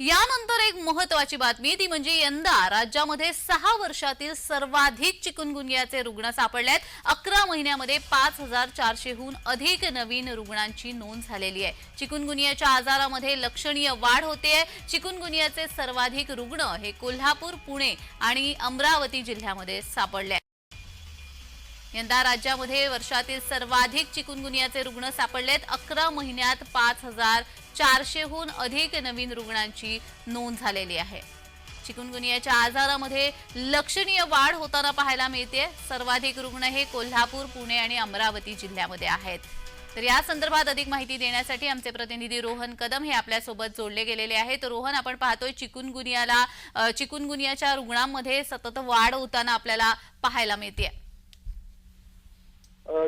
यानंतर एक महत्वाची बातमी ती म्हणजे यंदा राज्यामध्ये सहा वर्षातील सर्वाधिक चिकुनगुनियाचे रुग्ण सापडले आहेत अकरा महिन्यामध्ये पाच हजार चारशेहून अधिक नवीन रुग्णांची नोंद झालेली आहे. चिकुनगुनियाच्या आजारामध्ये लक्षणीय वाढ होते आहे. चिकुनगुनियाचे सर्वाधिक रुग्ण हे कोल्हापूर पुणे आणि अमरावती जिल्ह्यामध्ये सापडले यंदा राज्यामध्ये वर्षातील सर्वाधिक चिकुनगुनियाचे रुग्ण सापडलेत. अकरा महिन्यात पाच हजार चारशेहून अधिक नवीन रुग्णांची नोंद झालेली आहे. चिकुनगुनियाच्या आजारामध्ये लक्षणीय वाढ होताना पाहायला मिळते. सर्वाधिक रुग्ण हे कोल्हापूर पुणे आणि अमरावती जिल्ह्यामध्ये आहेत. तर या संदर्भात अधिक माहिती देण्यासाठी आमचे प्रतिनिधी रोहन कदम हे आपल्यासोबत जोडले गेलेले आहेत. रोहन आपण पाहतोय चिकुनगुनियाला चिकुनगुनियाच्या रुग्णांमध्ये सतत वाढ होताना आपल्याला पाहायला मिळते.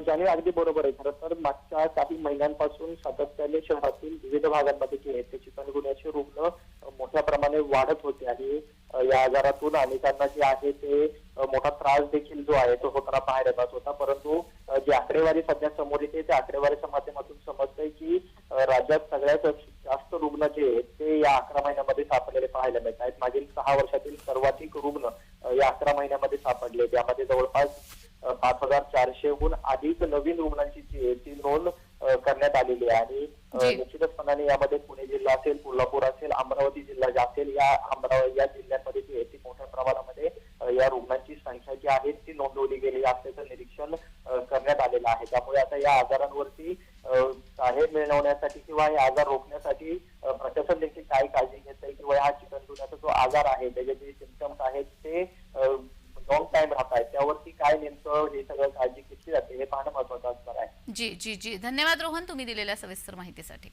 अ, अगदी बरोबर आहे. खरं तर मागच्या काही महिन्यांपासून सातत्याने शहरातील विविध भागांमध्ये जे आहे ते चिकनगुन्याचे रुग्ण मोठ्या प्रमाणे वाढत होते आणि या आजारातून अनेकांना जे आहे ते मोठा त्रास देखील जो आहे तो होताना बाहेर येतात होता. परंतु जी आकडेवारी सध्या समोर येते त्या आकडेवारीच्या माध्यमातून समजतंय की राज्यात सगळ्यात जास्त रुग्ण जे आहेत ते या अकरा महिन्यामध्ये सापडलेले पाहायला मिळत आहेत. मागील सहा वर्षातील सर्वाधिक रुग्ण या अकरा महिन्यामध्ये सापडले त्यामध्ये हजार चारशेहून अधिक नवीन रुग्णांची जी आहे ती नोंद करण्यात आलेली आहे आणि. निश्चितपणाने यामध्ये पुणे जिल्हा असेल कोल्हापूर असेल अमरावती जिल्हा असेल या अमरावती या जिल्ह्यांमध्ये जी आहे ती मोठ्या प्रमाणामध्ये या रुग्णांची संख्या जी आहे ती नोंदवली गेली असल्याचं निरीक्षण करण्यात आलेलं आहे त्यामुळे आता या आजारांवरती साहे मिळवण्यासाठी किंवा हे आजार रोखण्यासाठी प्रशासन देखील काय काळजी घेत आहे किंवा हा चिकनगुन्ह्याचा जो आजार आहे त्याचे जे सिमटम्स आहेत ते काळजी घेतली जाते हे पाहणं महत्वाचं असणार आहे. जी जी जी. धन्यवाद रोहन तुम्ही दिलेल्या सविस्तर माहितीसाठी.